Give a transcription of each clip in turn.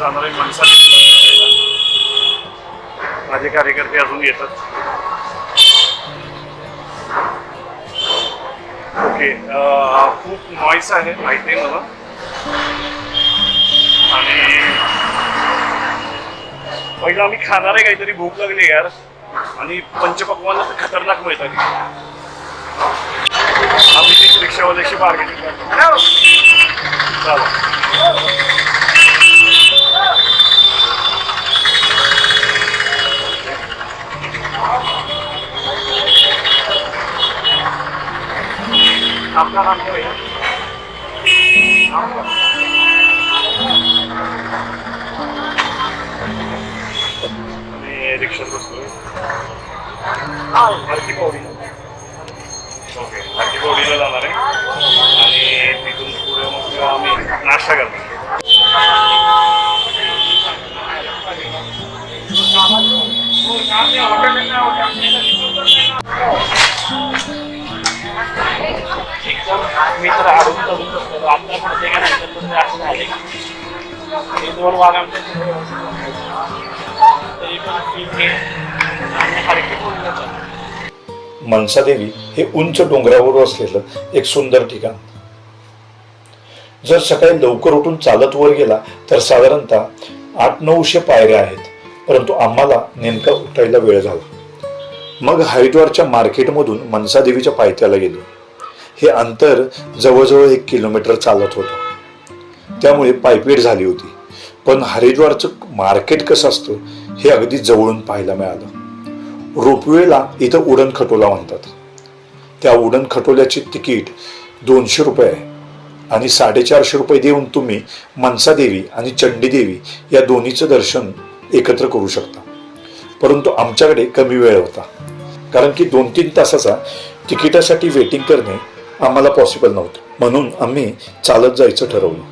जाणार आहे मनसा माझे कार्यकर्ते अजून येतात. ओके खूप नॉईस आहे माहिती आहे मला. आणि पहिलं आम्ही खाणार आहे काहीतरी भूक लागली यार. आणि पंचपक्वान तर खतरनाक मिळतात आम्ही रिक्षावाल्याशी मार्केटिंग करतो. चालेल. रिक्षात बसलोय हरकी पौडी ओके हरकी पौडीला जाणार आहे आणि तिथून पुढे मग आम्ही नाश्ता करणार मी तर आडून चढून बसलेलो. आता पडते का नाही तर पण असं झालंय. हे दोन वाघ आमच्या मनसादेवी हे उंच डोंगरावर असलेलं एक सुंदर ठिकाण. जर सकाळी लवकर उठून चालत वर गेला तर साधारणतः आठ नऊशे पायऱ्या आहेत परंतु आम्हाला नेमका उठायला वेळ झाला. मग हरिद्वारच्या मार्केटमधून मनसादेवीच्या पायथ्याला गेलो. हे अंतर जवळजवळ एक किलोमीटर चालत होतं. त्यामुळे पायपीट झाली होती. पण हरिद्वारचं मार्केट कसं असतं हे अगदी जवळून पाहायला मिळालं. रोपवेला इथं उडण खटोला म्हणतात. त्या उडण खटोल्याची तिकीट दोनशे रुपये आहे. आणि साडेचारशे रुपये देऊन तुम्ही मनसादेवी आणि चंडीदेवी या दोन्हीचं दर्शन एकत्र करू शकता. परंतु आमच्याकडे कमी वेळ होता. कारण की दोन तीन तासाचा तिकिटासाठी वेटिंग करणे आम्हाला पॉसिबल नव्हतं. म्हणून आम्ही चालत जायचं ठरवलं.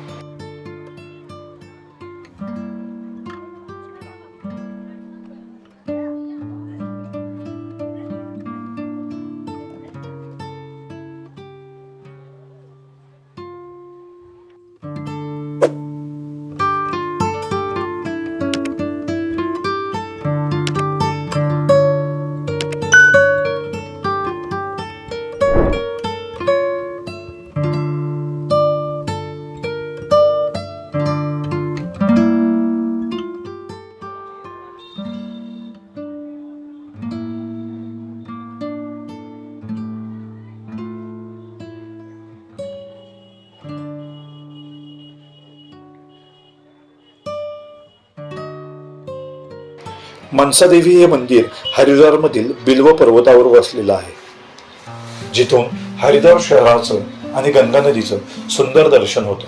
मनसादेवी हे मंदिर हरिद्वारमधील बिल्व पर्वतावर वसलेलं आहे. जिथून हरिद्वार शहराचं आणि गंगा नदीचं सुंदर दर्शन होतं.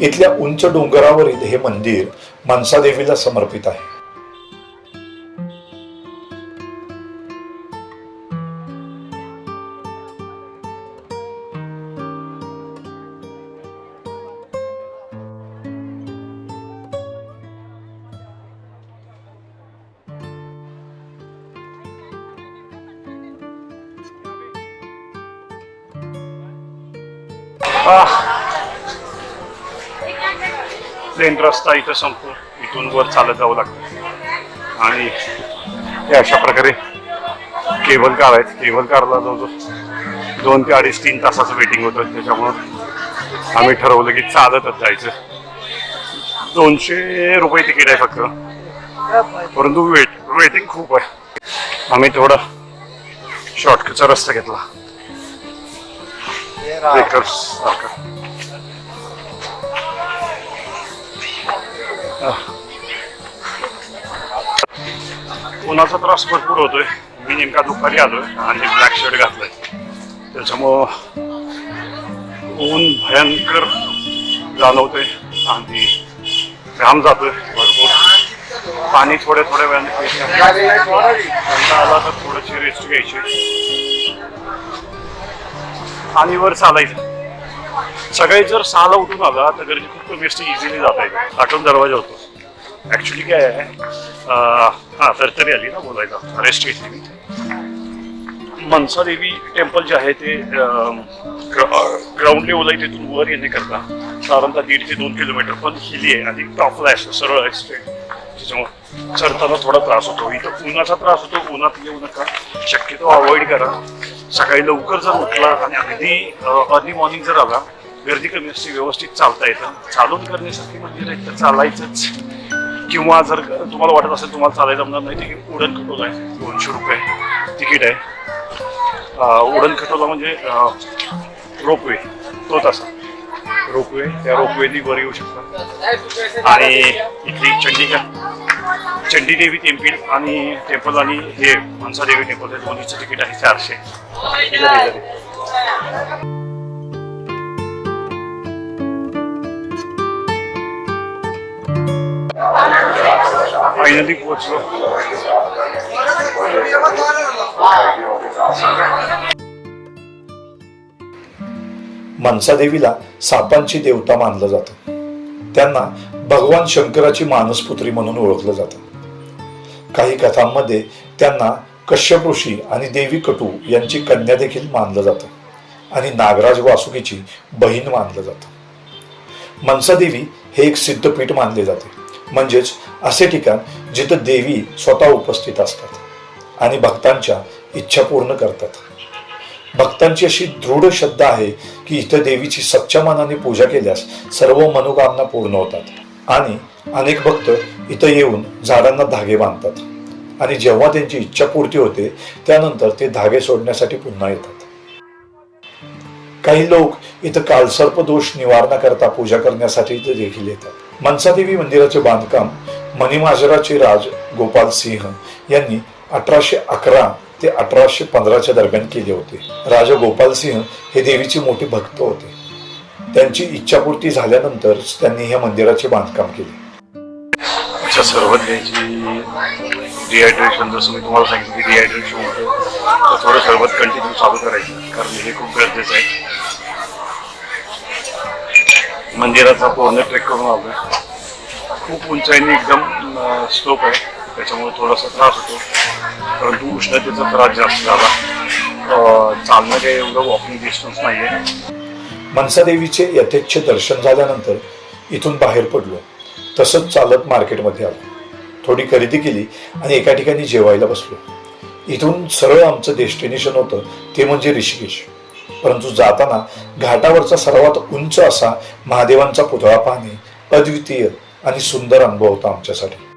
इथल्या उंच डोंगरावरील हे मंदिर मनसादेवीला समर्पित आहे. Ah. प्लेन रस्ता इथं संपतो इथून वर चालत जावं लागतं. आणि हे अशा प्रकारे केबल कार आहेत. केबल कारला जवळजवळ दोन ते अडीच तीन तासाचं वेटिंग होतं. त्याच्यामुळं आम्ही ठरवलं की चालतच जायचं. दोनशे रुपये तिकीट आहे फक्त. परंतु वेट वेटिंग खूप आहे. आम्ही थोडा शॉर्टकटचा रस्ता घेतला. Breakers सारखा उन्हाचा त्रास भरपूर होतोय. मी नेमका दुपारी आलोय आणि ब्लॅक शर्ट घातलाय. त्याच्यामुळं ऊन भयंकर जाणवतोय आणि घाम जातोय भरपूर. पाणी थोड्या थोड्या वेळाने प्यायचं. आला तर थोडीशी रेस्ट घ्यायची. आणि वर चालायचं सकाळी जर सहाला उठून आला तर गर्दी खूप कमी असते इझिली जाता येईल आठवण दरवाजा होतो. ऍक्च्युली काय आहे हा तर तरी आली ना बोलायला. रेस्ट घेतली मी. मनसा देवी टेम्पल जे आहे ते ग्राउंड लेवल आहे तिथून वर येणे करता. साधारणतः दीड ते दोन किलोमीटर पण हिली आहे आणि टॉपला आहे सरळ आहे स्ट्रेट त्याच्यामुळे चढताना थोडा त्रास होतो. इथं उन्हाचा त्रास होतो उन्हात येऊ नका. शक्यतो अवॉइड करा. सकाळी लवकर जर उठला आणि अगदी अर्ली मॉर्निंग जर आला गर्दी कमी असते व्यवस्थित चालता येतं. चालून करण्यासाठी म्हणजे मंदिर आहे तर चालायचंच. किंवा जर तुम्हाला वाटत असेल तुम्हाला चालायला जमणार नाही तिकीट उडण खटोला आहे. दोनशे रुपये तिकीट आहे. अं, उडण खटोला म्हणजे रोपवे. तो तसा. रोपवे. त्या रोपवेनी वर येऊ शकता. आणि इथली चंडिका. चंडी देवी टेम्पल आणि टेम्पल आणि हे मनसा देवी टेम्पल हे दोन्हीचं तिकीट आहे चारशे. फायनली पोहोचलो. मनसादेवीला सापांची देवता मानलं जातं. त्यांना भगवान शंकराची मानसपुत्री म्हणून ओळखलं जातं. काही कथांमध्ये त्यांना कश्यप ऋषी आणि देवी कटू यांची कन्या देखील मानलं जातं आणि नागराज वासुकीची बहीण मानलं जातं. मनसादेवी हे एक सिद्धपीठ मानले जाते. म्हणजेच असे ठिकाण जिथं देवी स्वतः उपस्थित असतात आणि भक्तांच्या इच्छा पूर्ण करतात. भक्तांची अशी दृढ श्रद्धा आहे की इथं देवीची सच्च्या मनाने पूजा केल्यास सर्व मनोकामना पूर्ण होतात. आणि अनेक भक्त इथं येऊन झाडांना धागे बांधतात. आणि जेव्हा त्यांची इच्छा पूर्ती होते त्यानंतर ते धागे सोडण्यासाठी पुन्हा येतात. काही लोक इथं कालसर्प दोष निवारणाकरता पूजा करण्यासाठी इथं देखील येतात. मनसादेवी मंदिराचे बांधकाम मणिमाजराचे राज गोपाल सिंह यांनी अठराशे अकरा ते अठराशे पंधराच्या दरम्यान केले होते. राजा गोपाल सिंह हे देवीचे मोठे भक्त होते. त्यांची इच्छापूर्ती झाल्यानंतर त्यांनी ह्या मंदिराचे बांधकाम केले. अच्छा सरबत घ्यायची डिहायड्रेशन जसं मी तुम्हाला सांगितलं की डिहायड्रेशन होतं तर थोडं सरबत कंटिन्यू चालू करायचं कारण हे खूप गरजेचं आहे. मंदिराचा पूर्ण ट्रेक करून आलो खूप उंचाईने एकदम स्लोप आहे त्याच्यामुळे थोडासा त्रास होतो. परंतु उष्णतेचा त्रास जास्त झाला. चालणं काही एवढं वॉकिंग डिस्टन्स नाही आहे मनसादेवीचे यथेच्छ दर्शन झाल्यानंतर इथून बाहेर पडलो. तसंच चालत मार्केटमध्ये आलो. थोडी खरेदी केली आणि एका ठिकाणी जेवायला बसलो. इथून सरळ आमचं डेस्टिनेशन होतं ते म्हणजे ऋषिकेश. परंतु जाताना घाटावरचा सर्वात उंच असा महादेवांचा पुतळा पाहणे अद्वितीय आणि सुंदर अनुभव होता आमच्यासाठी.